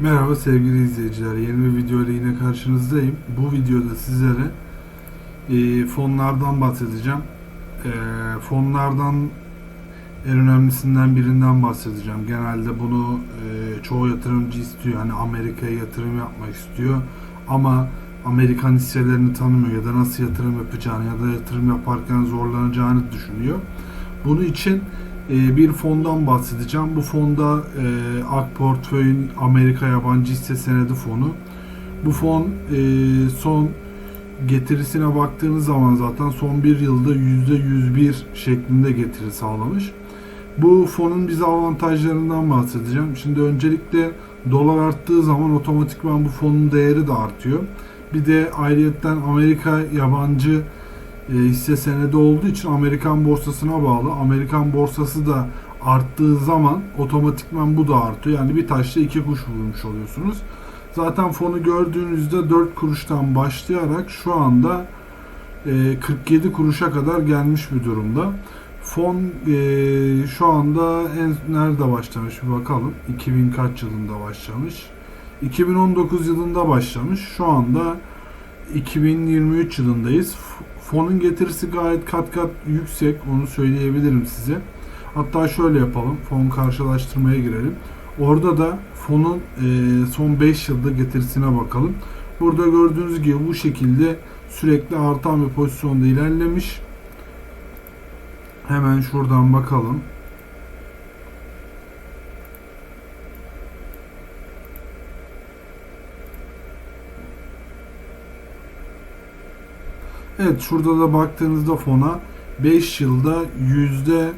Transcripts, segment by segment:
Merhaba sevgili izleyiciler. Yeni bir video ile yine karşınızdayım. Bu videoda sizlere e, fonlardan bahsedeceğim. E, fonlardan en önemlisinden birinden bahsedeceğim. Genelde bunu e, çoğu yatırımcı istiyor. Hani Amerika'ya yatırım yapmak istiyor. Ama Amerikan hisselerini tanımıyor ya da nasıl yatırım yapacağını ya da yatırım yaparken zorlanacağını düşünüyor. Bunun için bir fondan bahsedeceğim. Bu fonda e, Ak Portföy'ün Amerika Yabancı Hisse Senedi Fonu. Bu fon e, son getirisine baktığınız zaman zaten son bir yılda %101 şeklinde getiri sağlamış. Bu fonun bize avantajlarından bahsedeceğim. Şimdi öncelikle dolar arttığı zaman otomatikman bu fonun değeri de artıyor. Bir de ayrıyetten Amerika yabancı e, hisse senedi olduğu için Amerikan borsasına bağlı. Amerikan borsası da arttığı zaman otomatikman bu da artıyor. Yani bir taşla iki kuş vurmuş oluyorsunuz. Zaten fonu gördüğünüzde 4 kuruştan başlayarak şu anda e, 47 kuruşa kadar gelmiş bir durumda. Fon e, şu anda en nerede başlamış bir bakalım. 2000 kaç yılında başlamış? 2019 yılında başlamış. Şu anda 2023 yılındayız. Fonun getirisi gayet kat kat yüksek. Onu söyleyebilirim size. Hatta şöyle yapalım. Fon karşılaştırmaya girelim. Orada da fonun e, son 5 yılda getirisine bakalım. Burada gördüğünüz gibi bu şekilde sürekli artan bir pozisyonda ilerlemiş. Hemen şuradan bakalım. Evet şurada da baktığınızda fona 5 yılda yüzde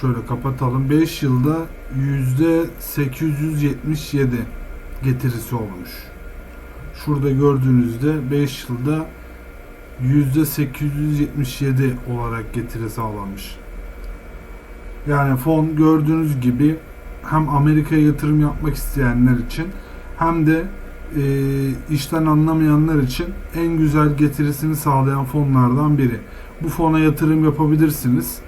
şöyle kapatalım 5 yılda yüzde 877 getirisi olmuş. Şurada gördüğünüzde 5 yılda yüzde 877 olarak getiri sağlamış. Yani fon gördüğünüz gibi hem Amerika'ya yatırım yapmak isteyenler için hem de e, işten anlamayanlar için en güzel getirisini sağlayan fonlardan biri. Bu fona yatırım yapabilirsiniz.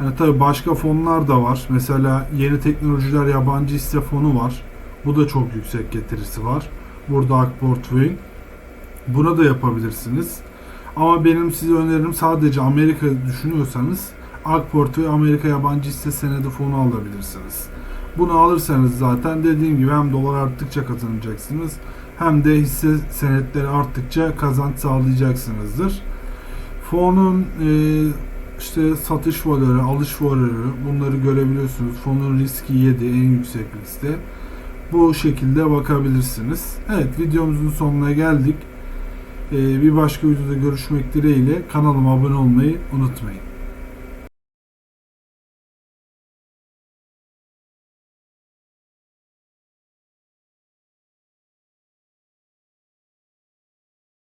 Yani tabii başka fonlar da var. Mesela yeni teknolojiler yabancı hisse fonu var. Bu da çok yüksek getirisi var. Burada Ak Portföy. Buna da yapabilirsiniz. Ama benim size önerim sadece Amerika düşünüyorsanız Ak Portföy Amerika yabancı hisse senedi fonu alabilirsiniz. Bunu alırsanız zaten dediğim gibi hem dolar arttıkça kazanacaksınız hem de hisse senetleri arttıkça kazanç sağlayacaksınızdır. Fonun e, işte satış valörü, alış valörü bunları görebiliyorsunuz. Fonun riski 7 en yüksek liste. Bu şekilde bakabilirsiniz. Evet videomuzun sonuna geldik. E, bir başka videoda görüşmek dileğiyle kanalıma abone olmayı unutmayın.